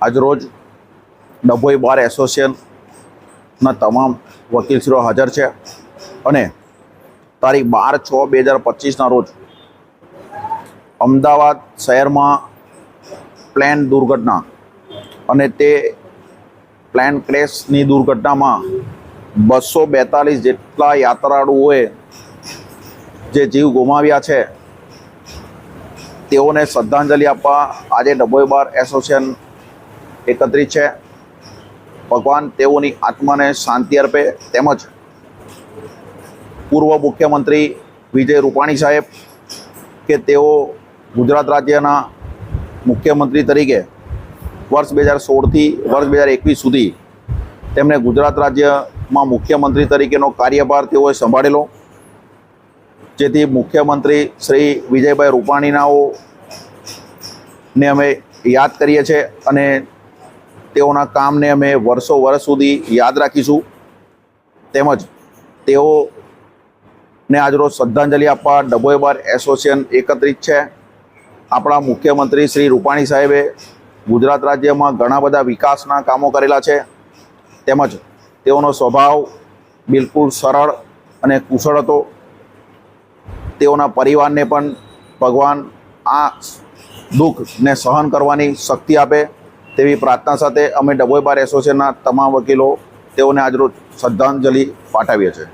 આજરોજ ડભોઈ બાર એસોસિએશનના તમામ વકીલશ્રીઓ હાજર છે અને તારીખ બાર છ બે હજાર પચીસના રોજ અમદાવાદ શહેરમાં પ્લેન દુર્ઘટના અને તે પ્લેન ક્રેશની દુર્ઘટનામાં બસો બેતાલીસ જેટલા યાત્રાળુઓએ જે જીવ ગુમાવ્યા છે તેઓને શ્રદ્ધાંજલિ આપવા આજે ડભોઈ બાર એસોસિએશન એકત્રિત છે. ભગવાન તેઓની આત્માને શાંતિ અર્પે તેમજ પૂર્વ મુખ્યમંત્રી વિજય રૂપાણી સાહેબ કે તેઓ ગુજરાત રાજ્યના મુખ્યમંત્રી તરીકે વર્ષ બે હજાર સોળથી વર્ષ બે હજાર એકવીસ સુધી તેમણે ગુજરાત રાજ્યમાં મુખ્યમંત્રી તરીકેનો કાર્યભાર તેઓએ સંભાળેલો. જેથી મુખ્યમંત્રી શ્રી વિજયભાઈ રૂપાણીનાઓ ને અમે યાદ કરીએ છીએ અને તેઓના કામને અમે વર્ષો વર્ષ સુધી યાદ રાખીશું. તેમજ તેઓને આજરોજ શ્રદ્ધાંજલિ આપવા ડબોય બાર એસોસિએશન એકત્રિત છે. આપણા મુખ્યમંત્રી શ્રી રૂપાણી સાહેબે ગુજરાત રાજ્યમાં ઘણા બધા વિકાસના કામો કરેલા છે. તેમજ તેઓનો સ્વભાવ બિલકુલ સરળ અને કુશળ હતો. તેઓના પરિવારને પણ ભગવાન આ દુઃખને સહન કરવાની શક્તિ આપે તેવી પ્રાર્થના સાથે અમે ડભોઈ બાર એસોસિએશનના તમામ વકીલો તેઓને આજરોજ શ્રદ્ધાંજલિ પાઠવીએ છીએ.